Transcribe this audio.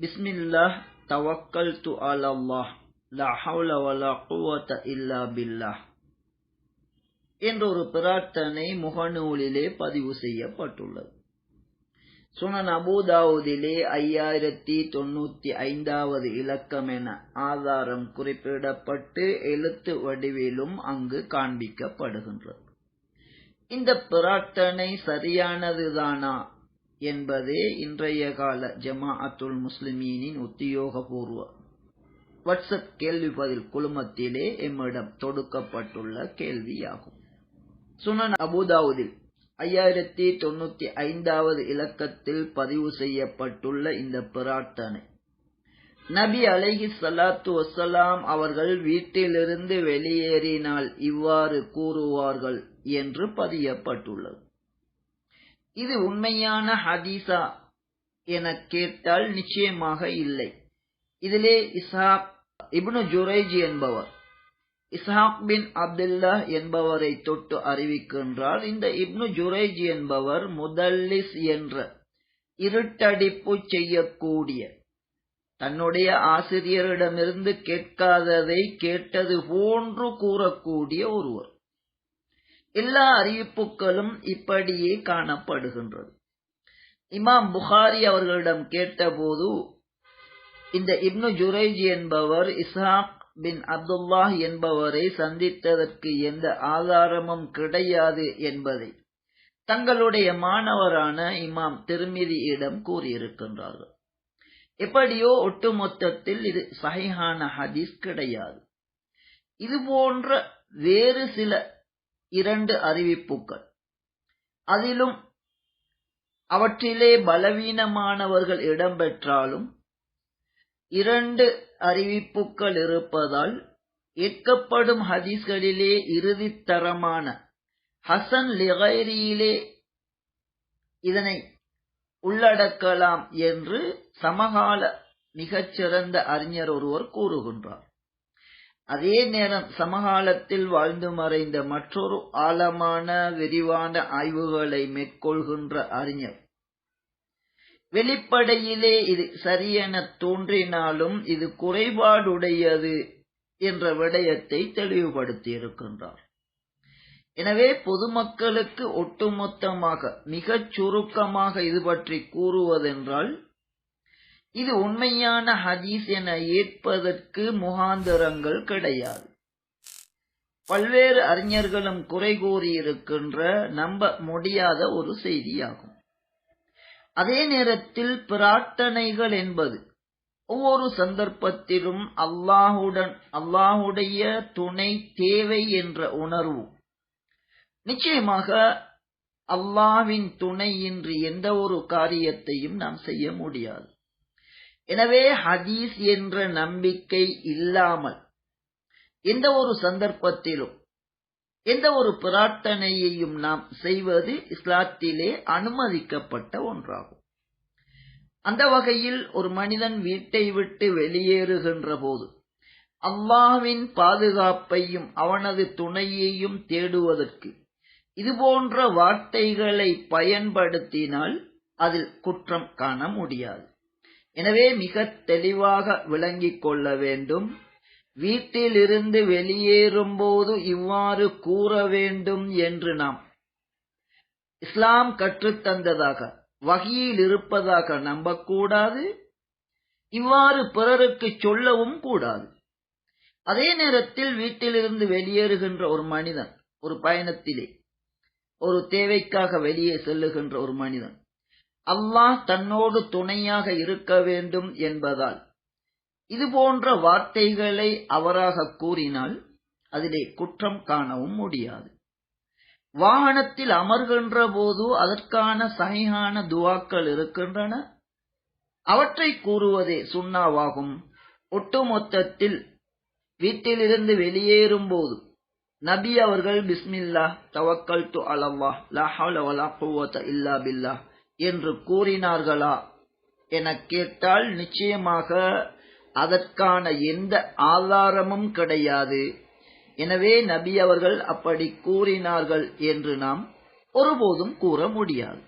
பிஸ்மில்லாஹ் தவக்கல் து அலல்லாஹ் லா ஹவுல வலா இல்லா என்ற ஒரு பிரார்த்தனை முகநூலிலே பதிவு செய்யப்பட்டுள்ளது. சுனன் அபூதாவுதிலே ஐயாயிரத்தி தொண்ணூத்தி ஐந்தாவது இலக்கம் என ஆதாரம் குறிப்பிடப்பட்டு எழுத்து வடிவிலும் அங்கு காண்பிக்கப்படுகின்றது. இந்த பிரார்த்தனை சரியானதுதானா? என்பதே இன்றைய கால ஜமாஅத்துல் முஸ்லிமீனின் உத்தியோகபூர்வ. வாட்ஸ்அப் கேள்வி பதில் குழுமத்திலே எம்மிடம் தொடுக்கப்பட்டுள்ள கேள்வியாகும். சுனன் அபுதாவுதில் ஐயாயிரத்தி தொண்ணூத்தி ஐந்தாவது இலக்கத்தில் பதிவு செய்யப்பட்டுள்ள இந்த பிரார்த்தனை. நபி அலைஹி சலாத்து வசலாம் அவர்கள் வீட்டிலிருந்து வெளியேறினால் இவ்வாறு கூறுவார்கள் என்று பதியப்பட்டுள்ளது. இது உண்மையான ஹதீஸா என கேட்டால் நிச்சயமாக இல்லை. இதிலே இஸ்ஹாக் இப்னு ஜுரைஜ் என்பவர் இஸ்ஹாக் பின் அப்துல்லா என்பவரை தொட்டு அறிவிக்கின்றார். இந்த இப்னு ஜுரைஜ் என்பவர் முதல்லிஸ் என்ற இருட்டடிப்பு செய்யக்கூடிய தன்னுடைய ஆசிரியரிடமிருந்து கேட்காததை கேட்டது போன்று கூறக்கூடிய ஒருவர். எல்லா அறிவிப்புகளும் இப்படியே காணப்படுகின்றது. இமாம் புகாரி அவர்களிடம் கேட்டபோது இந்த இப்னு ஜுரைஜ் என்பவர் இஸ்ஹாக் பின் அப்துல்லாஹ் என்பவரை சந்தித்ததற்கு எந்த ஆதாரமும் கிடையாது என்பதை தங்களுடைய மாணவரான இமாம் திருமிதியிடம் கூறியிருக்கின்றார்கள். எப்படியோ ஒட்டுமொத்தத்தில் இது சஹிஹான ஹதீஸ் கிடையாது. இது போன்ற வேறு சில இரண்டு அறிவிப்புகள். அதிலும் அவற்றிலே பலவீனமானவர்கள் இடம்பெற்றாலும் இரண்டு அறிவிப்புகள் இருப்பதால் ஏற்கப்படும் ஹதீஸ்களிலே இறுதித்தரமான ஹசன் லிகைரியிலே இதனை உள்ளடக்கலாம் என்று சமகால மிகச்சிறந்த அறிஞர் ஒருவர் கூறுகின்றார். அதே நேரம் சமகாலத்தில் வாழ்ந்து மறைந்த மற்றொரு ஆழமான விரிவான ஆய்வுகளை மேற்கொள்கின்ற அறிஞர். வெளிப்படையிலே இது சரியென தோன்றினாலும் இது குறைபாடுடையது என்ற விடயத்தை தெளிவுபடுத்தி இருக்கின்றார் எனவே பொதுமக்களுக்கு ஒட்டுமொத்தமாக மிகச் சுருக்கமாக இது பற்றி கூறுவதென்றால் இது உண்மையான ஹதீஸ் என ஏற்பதற்கு முகாந்தரங்கள் கிடையாது. பல்வேறு அறிஞர்களும் குறை கூறியிருக்கின்ற நம்ப முடியாத ஒரு செய்தியாகும். அதே நேரத்தில் பிரார்த்தனைகள் என்பது ஒவ்வொரு சந்தர்ப்பத்திலும் அல்லாஹுடன் அல்லாஹுடைய துணை தேவை என்ற உணர்வு. நிச்சயமாக அல்லாவின் துணையின்றி எந்த ஒரு காரியத்தையும் நாம் செய்ய முடியாது. எனவே ஹதீஸ் என்ற நம்பிக்கை இல்லாமல் எந்த ஒரு சந்தர்ப்பத்திலும் எந்த ஒரு பிரார்த்தனையையும் நாம் செய்வது இஸ்லாத்திலே அனுமதிக்கப்பட்ட ஒன்றாகும். அந்த வகையில் ஒரு மனிதன் வீட்டை விட்டு வெளியேறுகின்ற போது அல்லாவின் பாதுகாப்பையும் அவனது துணையையும் தேடுவதற்கு இதுபோன்ற வார்த்தைகளை பயன்படுத்தினால் அதில் குற்றம் காண முடியாது. எனவே மிக தெளிவாக விளங்கிக் கொள்ள வேண்டும். வீட்டிலிருந்து வெளியேறும்போது இவ்வாறு கூற வேண்டும் என்று நாம் இஸ்லாம் கற்றுத்தந்ததாக வகையில் இருப்பதாக நம்பக்கூடாது. இவ்வாறு பிறருக்கு சொல்லவும் கூடாது. அதே நேரத்தில் வீட்டிலிருந்து வெளியேறுகின்ற ஒரு மனிதன் ஒரு பயணத்திலே ஒரு தேவைக்காக வெளியே செல்லுகின்ற ஒரு மனிதன் அல்லாஹ் தன்னோடு துணையாக இருக்க வேண்டும் என்பதால். இது போன்ற வார்த்தைகளை அவராக கூறினால் அதிலே குற்றம் காணவும் முடியாது. வாகனத்தில் அமர்கின்ற போது அதற்கான சகையான துவாக்கள் இருக்கின்றன. அவற்றை கூறுவதே சுண்ணாவாகும். ஒட்டுமொத்தத்தில் வீட்டிலிருந்து வெளியேறும் போது நபி அவர்கள் பிஸ்மில்லா தவக்கல் து அலவா லஹவுல வலா குவத்த இல்லா பில்லா என்று கூறினார்களா? என கேட்டால் நிச்சயமாக அதற்கான எந்த ஆதாரமும் கிடையாது. எனவே நபி அவர்கள் அப்படி கூறினார்கள் என்று நாம் ஒருபோதும் கூற முடியாது.